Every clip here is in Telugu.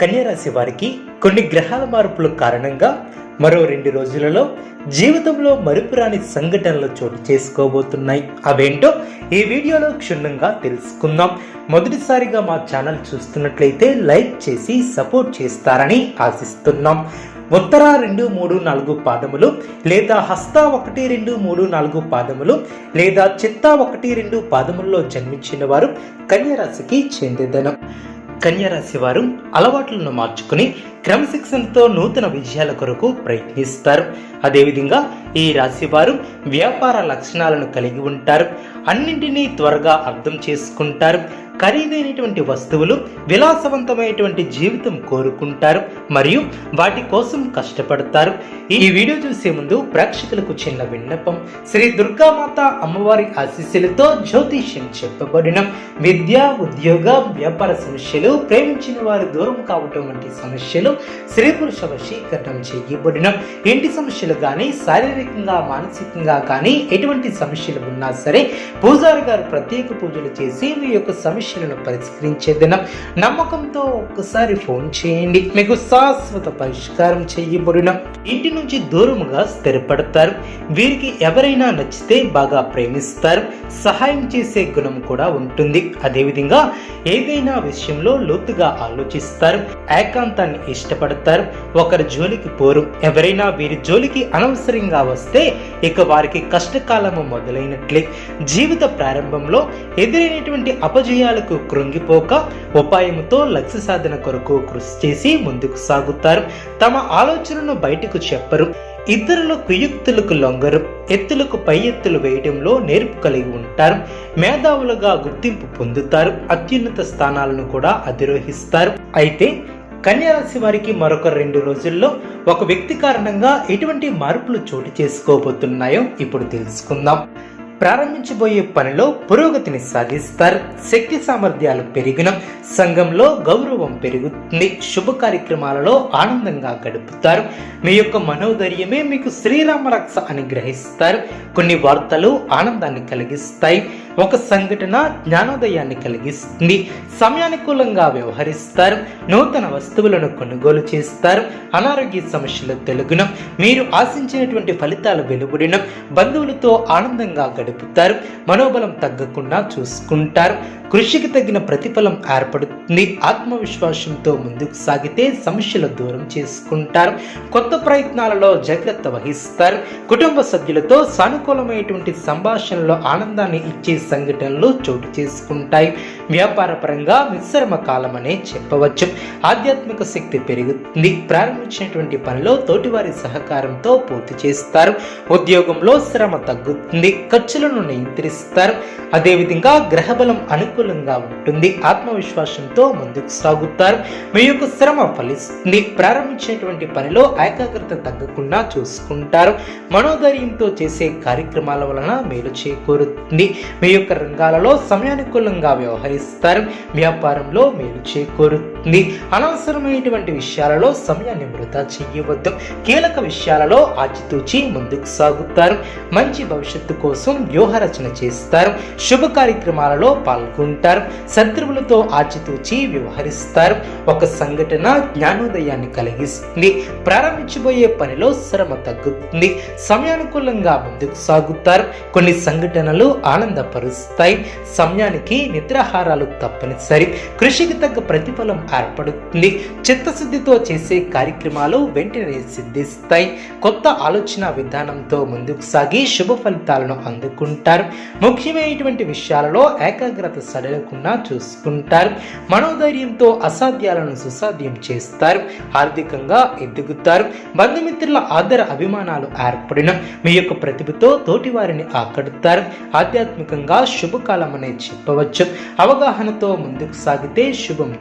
కన్యరాశి వారికి కొన్ని గ్రహాల మార్పుల కారణంగా మరో రెండు రోజులలో జీవితంలో మరుపురాని సంఘటనలు చోటు చేసుకోబోతున్నాయి. అవేంటో ఈ వీడియోలో క్షుణ్ణంగా తెలుసుకుందాం. మొదటిసారిగా మా ఛానల్ చూస్తున్నట్లయితే లైక్ చేసి సపోర్ట్ చేస్తారని ఆశిస్తున్నాం. ఉత్తర రెండు మూడు నాలుగు పాదములు లేదా హస్త ఒకటి రెండు మూడు నాలుగు పాదములు లేదా చిత్త ఒకటి రెండు పాదముల్లో జన్మించిన వారు కన్యరాశికి చెందిదనం. కన్యరాశి వారు అలవాట్లను మార్చుకుని క్రమశిక్షణతో నూతన విజయాల కొరకు ప్రయత్నిస్తారు. అదేవిధంగా ఈ రాశివారు వ్యాపార లక్షణాలను కలిగి ఉంటారు. అన్నింటినీ త్వరగా అర్థం చేసుకుంటారు. ఖరీదైనటువంటి వస్తువులు విలాసవంతమైనటువంటి జీవితం కోరుకుంటారు మరియు వాటి కోసం కష్టపడతారు. ఈ వీడియో చూసే ముందు ప్రేక్షకులకు చిన్న విన్నపం. శ్రీ దుర్గామాత అమ్మవారి ఆశీస్సులతో జ్యోతిష్యం చెప్పబడిన విద్య ఉద్యోగ వ్యాపార సమస్యలు ప్రేమించిన వారు దూరం కావటం వంటి సమస్యలు స్త్రీ పురుష వశీకరణం చేయబడిన ఇంటి సమస్యలు కానీ శారీరకంగా మానసికంగా కానీ ఎటువంటి సమస్యలు ఉన్నా సరే పూజారి గారు ప్రత్యేక పూజలు చేసి మీ యొక్క సమస్యలను పరిష్కరించే దినం. నమ్మకంతో ఒక్కసారి ఫోన్ చేయండి. మీకు శాశ్వత పరిష్కారం చేయబడిన ఇంటి నుంచి దూరముగా స్థిరపడతారు. వీరికి ఎవరైనా నచ్చితే బాగా ప్రేమిస్తారు. సహాయం చేసే గుణం కూడా ఉంటుంది. అదేవిధంగా ఏదైనా విషయంలో లోతుగా ఆలోచిస్తారు. ఏకాంతాన్ని ఇష్టపడతారు. ఒకరి జోలికి పోరు. ఎవరైనా వీరి జోలికి అనవసరంగా వస్తే ఇక వారికి కష్టకాలము మొదలైనట్లే. జీవిత ప్రారంభంలో ఎదురైనటువంటి అపజయాలకు కృంగిపోక ఉపాయముతో లక్ష్య సాధన కొరకు కృషి చేసి ముందుకు సాగుతారు. తమ ఆలోచనను బయటకు చెప్పరు. ఇతరుల కుయుక్తులకు లొంగరు. ఎత్తులకు పై ఎత్తులు వేయడంలో నేర్పు కలిగి ఉంటారు. మేధావులుగా గుర్తింపు పొందుతారు. అత్యున్నత స్థానాలను కూడా అధిరోహిస్తారు. అయితే కన్యారాశి వారికి మరొక రెండు రోజుల్లో ఒక వ్యక్తి కారణంగా ఎటువంటి మార్పులు చోటు చేసుకోబోతున్నాయో ఇప్పుడు తెలుసుకుందాం. ప్రారంభించబోయే పనిలో పురోగతిని సాధిస్తారు. శక్తి సామర్థ్యాలు పెరిగిన సంఘంలో గౌరవం పెరుగుతుంది. శుభ కార్యక్రమాలలో ఆనందంగా గడుపుతారు. మీ యొక్క మనోధైర్యమే మీకు శ్రీరామ రక్ష అని గ్రహిస్తారు. కొన్ని వార్తలు ఆనందాన్ని కలిగిస్తాయి. ఒక సంఘటన జ్ఞానోదయాన్ని కలిగిస్తుంది. సమయానుకూలంగా వ్యవహరిస్తారు. నూతన వస్తువులను కొనుగోలు చేస్తారు. అనారోగ్య సమస్యలు తెలుగున. మీరు ఆశించినటువంటి ఫలితాలు వెలువడిన బంధువులతో ఆనందంగా గడుపుతారు. మనోబలం తగ్గకుండా చూసుకుంటారు. కృషికి తగిన ప్రతిఫలం ఏర్పడుతుంది. ఆత్మవిశ్వాసంతో ముందుకు సాగితే సమస్యలు దూరం చేసుకుంటారు. కొత్త ప్రయత్నాలలో జాగ్రత్త వహిస్తారు. కుటుంబ సభ్యులతో సానుకూలమైనటువంటి సంభాషణలో ఆనందాన్ని ఇచ్చే సంఘటనలు చోటు చేసుకుంటాయి. వ్యాపార పరంగా మిశ్రమ కాలం అనే చెప్పవచ్చు. ఆధ్యాత్మిక శక్తి పెరుగుతుంది. ప్రారంభించినటువంటి పనిలో తోటివారి సహకారంతో పూర్తి చేస్తారు. ఉద్యోగంలో శ్రమ తగ్గుతుంది. ఖర్చులను నియంత్రిస్తారు. అదేవిధంగా గ్రహబలం అనుకూలంగా ఉంటుంది. ఆత్మవిశ్వాసంతో ముందుకు సాగుతారు. మీ యొక్క శ్రమ ఫలిస్తుంది. ప్రారంభించినటువంటి పనిలో ఏకాగ్రత తగ్గకుండా చూసుకుంటారు. మనోధైర్యంతో చేసే కార్యక్రమాల వలన మేలు చేకూరుతుంది. మీ యొక్క రంగాలలో సమయానుకూలంగా వ్యవహరిస్తారు. వ్యాపారంలో మేలు చేకూరుతుంది అనవసరమైనటువంటి విషయాలలో సమయాన్ని వృధా చేయవద్దు. కీలక విషయాలలో ఆచితూచి ముందుకు సాగుతారు. మంచి భవిష్యత్తు కోసం వ్యూహరచన చేస్తారు. శుభ కార్యక్రమాలలో పాల్గొంటారు. శత్రువులతో ఆచితూచి వ్యవహరిస్తారు. ఒక సంఘటన జ్ఞానోదయాన్ని కలిగిస్తుంది. ప్రారంభించబోయే పనిలో శ్రమ తగ్గుతుంది. సమయానుకూలంగా ముందుకు సాగుతారు. కొన్ని సంఘటనలు ఆనందపరుస్తాయి. సమయానికి నిద్రాహారాలు తప్పనిసరి. కృషికి తగ్గ ప్రతిఫలం ఏర్పడుతుంది. చిత్తశుద్ధితో చేసే కార్యక్రమాలు వెంటనే సిద్ధిస్తాయి. కొత్త ఆలోచన విధానంతో ముందుకు సాగి శుభ ఫలితాలను అందుకుంటారు. ముఖ్యమైనటువంటి విషయాలలో ఏకాగ్రత సడలకుండా చూసుకుంటారు. మనోధైర్యంతో అసాధ్యాలను సుసాధ్యం చేస్తారు. ఆర్థికంగా ఎదుగుతారు. బంధుమిత్రుల ఆదర అభిమానాలు ఏర్పడిన మీ యొక్క ప్రతిభతో తోటి వారిని ఆకడుతారు ఆధ్యాత్మికంగా శుభకాలం అనే చెప్పవచ్చు. అవగాహనతో ముందుకు సాగితే శుభం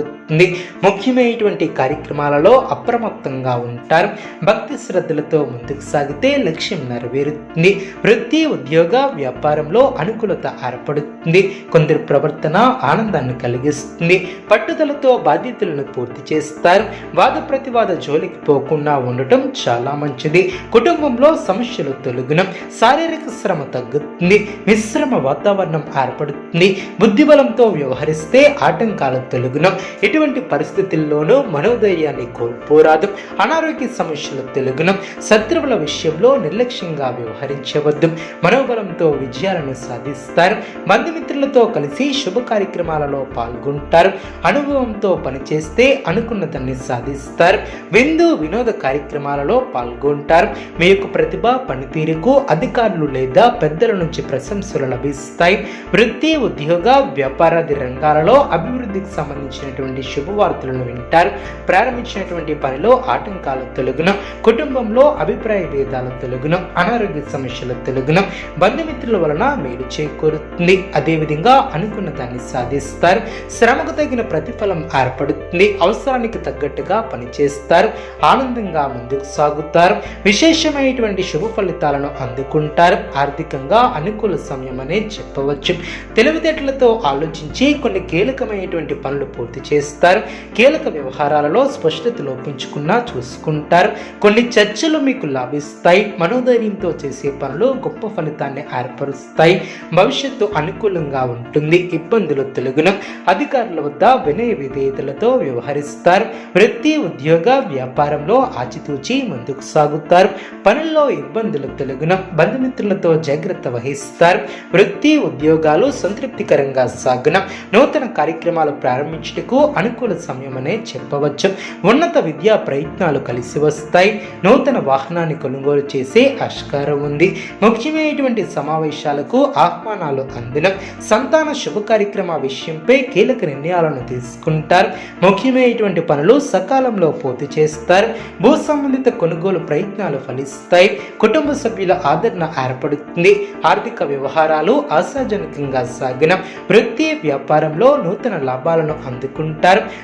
చేకూరుతుంది ముఖ్యమైనటువంటి కార్యక్రమాలలో అప్రమత్తంగా ఉంటారు. భక్తి శ్రద్ధలతో ముందుకు సాగితే లక్ష్యం నెరవేరుతుంది. వృత్తి ఉద్యోగ వ్యాపారంలో అనుకూలత ఏర్పడుతుంది. కొందరి ప్రవర్తన ఆనందాన్ని కలిగిస్తుంది. పట్టుదలతో బాధ్యతలను పూర్తి చేస్తారు. వాద ప్రతివాద జోలికి పోకుండా ఉండటం చాలా మంచిది. కుటుంబంలో సమస్యలు తొలగినం. శారీరక శ్రమ తగ్గుతుంది. మిశ్రమ వాతావరణం ఏర్పడుతుంది. బుద్ధిబలంతో వ్యవహరిస్తే ఆటంకాలు తొలగినం. ఎటువంటి పరిస్థితుల్లోనూ మనోధైర్యాన్ని కోల్పోరాదు. అనారోగ్య సమస్యలు తెలుగును శత్రువుల విషయంలో నిర్లక్ష్యంగా వ్యవహరించవద్దు. మనోబలంతో విజయాలను సాధిస్తారు. బంధుమిత్రులతో కలిసి శుభ కార్యక్రమాలలో పాల్గొంటారు. అనుభవంతో పనిచేస్తే అనుకున్నదాన్ని సాధిస్తారు. విందు వినోద కార్యక్రమాలలో పాల్గొంటారు. మీ యొక్క ప్రతిభ పనితీరుకు అధికారులు లేదా పెద్దల నుంచి ప్రశంసలు లభిస్తాయి. వృత్తి ఉద్యోగ వ్యాపారాది రంగాలలో అభివృద్ధికి సంబంధించినటువంటి శుభవార్తలను వింటారు. ప్రారంభించినటువంటి పనిలో ఆటంకాలు తొలగున. కుటుంబంలో అభిప్రాయ భేదాలు తొలగున. అనారోగ్య సమస్యలు తొలగున. బంధుమిత్రుల వలన మేలు చేకూరుతుంది. అదేవిధంగా అనుకున్న దాన్ని సాధిస్తారు. శ్రమకు తగిన ప్రతిఫలం ఏర్పడుతుంది. అవసరానికి తగ్గట్టుగా పనిచేస్తారు. ఆనందంగా ముందుకు సాగుతారు. విశేషమైనటువంటి శుభ ఫలితాలను అందుకుంటారు. ఆర్థికంగా అనుకూల సమయం అనే చెప్పవచ్చు. తెలివితేటలతో ఆలోచించి కొన్ని కీలకమైనటువంటి పనులు పూర్తి చేస్తారు. కీలక వ్యవహారాలలో స్పష్టత లోపించుకున్నా చూసుకుంటారు. కొన్ని చర్చలు మీకు లాభిస్తాయి. మనోధైర్యంతో చేసే పనులు గొప్ప ఫలితాన్ని ఏర్పరుస్తాయి. భవిష్యత్తు అనుకూలంగా ఉంటుంది. ఇబ్బందులు తొలగున. అధికారుల వద్ద వినయ విధేయతలతో వ్యవహరిస్తారు. వృత్తి ఉద్యోగ వ్యాపారంలో ఆచితూచి ముందుకు సాగుతారు. పనుల్లో ఇబ్బందులు తొలగున. బంధుమిత్రులతో జాగ్రత్త వహిస్తారు. వృత్తి ఉద్యోగాలు సంతృప్తికరంగా సాగున. నూతన కార్యక్రమాలు ప్రారంభించుటకు అనుకూల సమయమనే చెప్పవచ్చు. ఉన్నత విద్యా ప్రయత్నాలు కలిసి వస్తాయి. నూతన వాహనాన్ని కొనుగోలు చేసే ఆస్కారం ఉంది. ముఖ్యమైనటువంటి సమావేశాలకు ఆహ్వానాలు అందిన సంతాన శుభ కార్యక్రమ విషయంపై కీలక నిర్ణయాలను తీసుకుంటారు. ముఖ్యమైనటువంటి పనులు సకాలంలో పూర్తి చేస్తారు. భూ సంబంధిత కొనుగోలు ప్రయత్నాలు ఫలిస్తాయి. కుటుంబ సభ్యుల ఆదరణ ఏర్పడుతుంది. ఆర్థిక వ్యవహారాలు ఆశాజనకంగా సాగిన. వృత్తి వ్యాపారంలో నూతన లాభాలను అందుకుంటారు.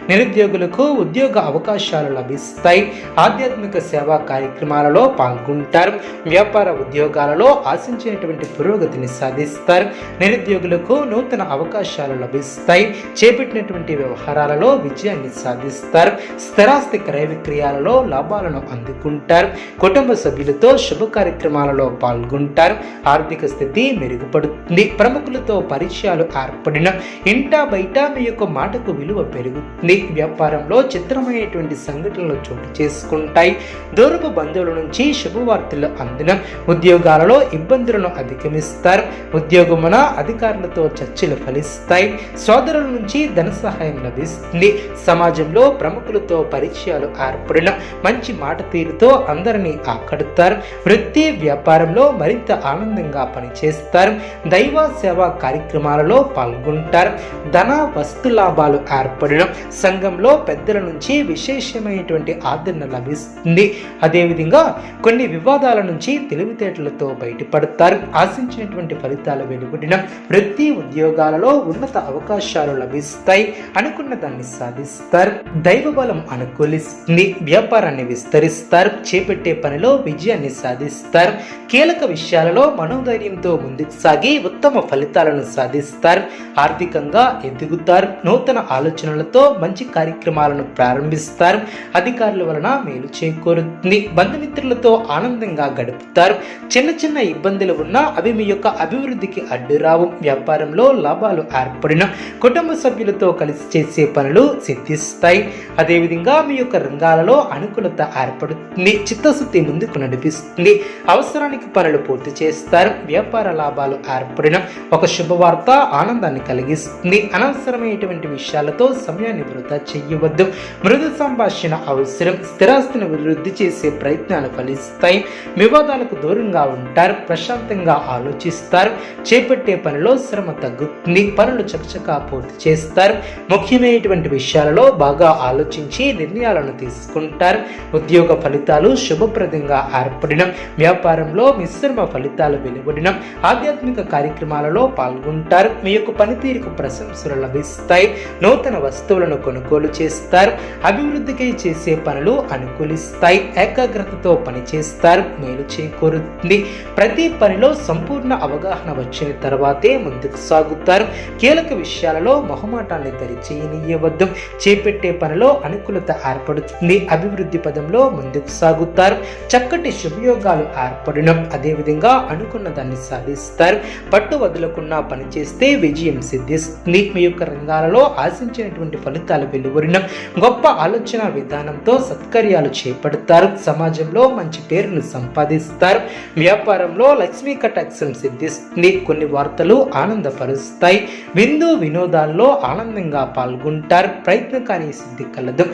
నిరుద్యోగులకు ఉద్యోగ అవకాశాలు లభిస్తాయి. ఆధ్యాత్మిక సేవా కార్యక్రమాలలో పాల్గొంటారు. వ్యాపార ఉద్యోగాలలో ఆశించినటువంటి పురోగతిని సాధిస్తారు. నిరుద్యోగులకు నూతన అవకాశాలు లభిస్తాయి. చేపట్టినటువంటి వ్యవహారాలలో విజయాన్ని సాధిస్తారు. స్థిరాస్తి క్రయ విక్రయాలలో లాభాలను అందుకుంటారు. కుటుంబ సభ్యులతో శుభ కార్యక్రమాలలో పాల్గొంటారు. ఆర్థిక స్థితి మెరుగుపడుతుంది. ప్రముఖులతో పరిచయాలు ఏర్పడిన ఇంటా బయట మీ యొక్క మాటకు విలువ పెరుగుతుంది వ్యాపారంలో చిత్రమైనటువంటి సంఘటనలు చోటు చేసుకుంటాయి. దూరపు బంధువుల నుంచి శుభవార్తలు అందిన ఉద్యోగాలలో ఇబ్బందులను అధిగమిస్తారు. ఉద్యోగమున అధికారులతో చర్చలు ఫలిస్తాయి. సోదరుల నుంచి ధన సహాయం లభిస్తుంది. సమాజంలో ప్రముఖులతో పరిచయాలు ఏర్పడిన మంచి మాట తీరుతో అందరినీ ఆకడుతారు వృత్తి వ్యాపారంలో మరింత ఆనందంగా పనిచేస్తారు. దైవ సేవా కార్యక్రమాలలో పాల్గొంటారు. ధన వస్తు లాభాలు ఏర్పడి ఏర్పడడం సంఘంలో పెద్దల నుంచి విశేషమైనటువంటి ఆదరణ లభిస్తుంది. అదేవిధంగా కొన్ని వివాదాల నుంచి తెలివితేటలతో బయటపడతారు. ఆశించినటువంటి ఫలితాలు వెలువడిన వృత్తి ఉద్యోగాలలో ఉన్నత అవకాశాలు లభిస్తాయి అనుకున్న దాన్ని సాధిస్తారు. దైవ బలం అనుకూలిస్తుంది. వ్యాపారాన్ని విస్తరిస్తారు. చేపట్టే పనిలో విజయాన్ని సాధిస్తారు. కీలక విషయాలలో మనోధైర్యంతో ముందుకు సాగి ఉత్తమ ఫలితాలను సాధిస్తారు. ఆర్థికంగా ఎదుగుతారు. నూతన ఆలోచనలు ఆలోచనలతో మంచి కార్యక్రమాలను ప్రారంభిస్తారు. అధికారుల వలన మేలు చేకూరుతుంది. బంధుమిత్రులతో ఆనందంగా గడుపుతారు. చిన్న చిన్న ఇబ్బందులు ఉన్నా అవి మీ యొక్క అభివృద్ధికి అడ్డురావు వ్యాపారంలో లాభాలు ఏర్పడిన కుటుంబ సభ్యులతో కలిసి చేసే పనులు సిద్ధిస్తాయి. అదేవిధంగా మీ యొక్క రంగాలలో అనుకూలత ఏర్పడుతుంది. చిత్తశుద్ధి ముందుకు నడిపిస్తుంది. అవసరానికి పనులు పూర్తి చేస్తారు. వ్యాపార లాభాలు ఏర్పడిన ఒక శుభవార్త ఆనందాన్ని కలిగిస్తుంది. అనవసరమైనటువంటి విషయాలతో సమయాన్ని వృధా చేయవద్దు. మృదు సంభాషణ అవసరం. స్థిరాస్తిని వృద్ధి చేసే ప్రయత్నాలు ఫలిస్తాయి. వివాదాలకు దూరంగా ఉంటారు. ప్రశాంతంగా ఆలోచిస్తారు. చేపట్టే పనిలో శ్రమ తగ్గుతుంది. పనులు చకచకా పూర్తి చేస్తారు. ముఖ్యమైనటువంటి విషయాలలో బాగా ఆలోచించి నిర్ణయాలను తీసుకుంటారు. ఉద్యోగ ఫలితాలు శుభప్రదంగా ఏర్పడిన వ్యాపారంలో మిశ్రమ ఫలితాలు వెలువడడం ఆధ్యాత్మిక కార్యక్రమాలలో పాల్గొంటారు. మీ యొక్క పనితీరుకు ప్రశంసలు లభిస్తాయి. నూతన వస్తువులను కొనుగోలు చేస్తారు అభివృద్ధికి చేసే పనులు అనుకూలిస్తాయి ఏకాగ్రతతో పనిచేస్తారు మేలు చేకూరుతుంది. ప్రతి పనిలో సంపూర్ణ అవగాహన వచ్చిన తర్వాతే ముందుకు సాగుతారు. కీలక విషయాలలో మొహమాటాన్ని దరిచేయనీయవద్దు చేపట్టే పనిలో అనుకూలత ఏర్పడుతుంది. అభివృద్ధి పదంలో ముందుకు సాగుతారు. చక్కటి శుభయోగాలు ఏర్పడడం అదేవిధంగా అనుకున్న దాన్ని సాధిస్తారు. పట్టు వదలకుండా పనిచేస్తే విజయం సిద్ధిస్తుంది. మీ యొక్క రంగాలలో ఆశించిన అద్భుతమైనటువంటి ఫలితాలు వెలువరిన. గొప్ప ఆలోచన విధానంతో సత్కర్యాలు చేపడతారు. సమాజంలో మంచి పేరును సంపాదిస్తారు. వ్యాపారంలో లక్ష్మీ కటాక్షం సిద్ధిస్తుంది. కొన్ని వార్తలు ఆనందపరుస్తాయి. విందు వినోదాల్లో ఆనందంగా పాల్గొంటారు. ప్రయత్నం కానీ సిద్ధి కలదు.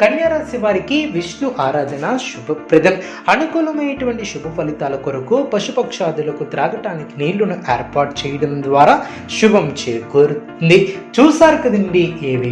కన్యారాశి వారికి విష్ణు ఆరాధన శుభప్రదం. అనుకూలమైనటువంటి శుభ ఫలితాల కొరకు పశుపక్షాదులకు త్రాగటానికి నీళ్ళను ఏర్పాటు చేయడం ద్వారా శుభం చేకూరుతుంది. చూసారు కదండి ఏవి?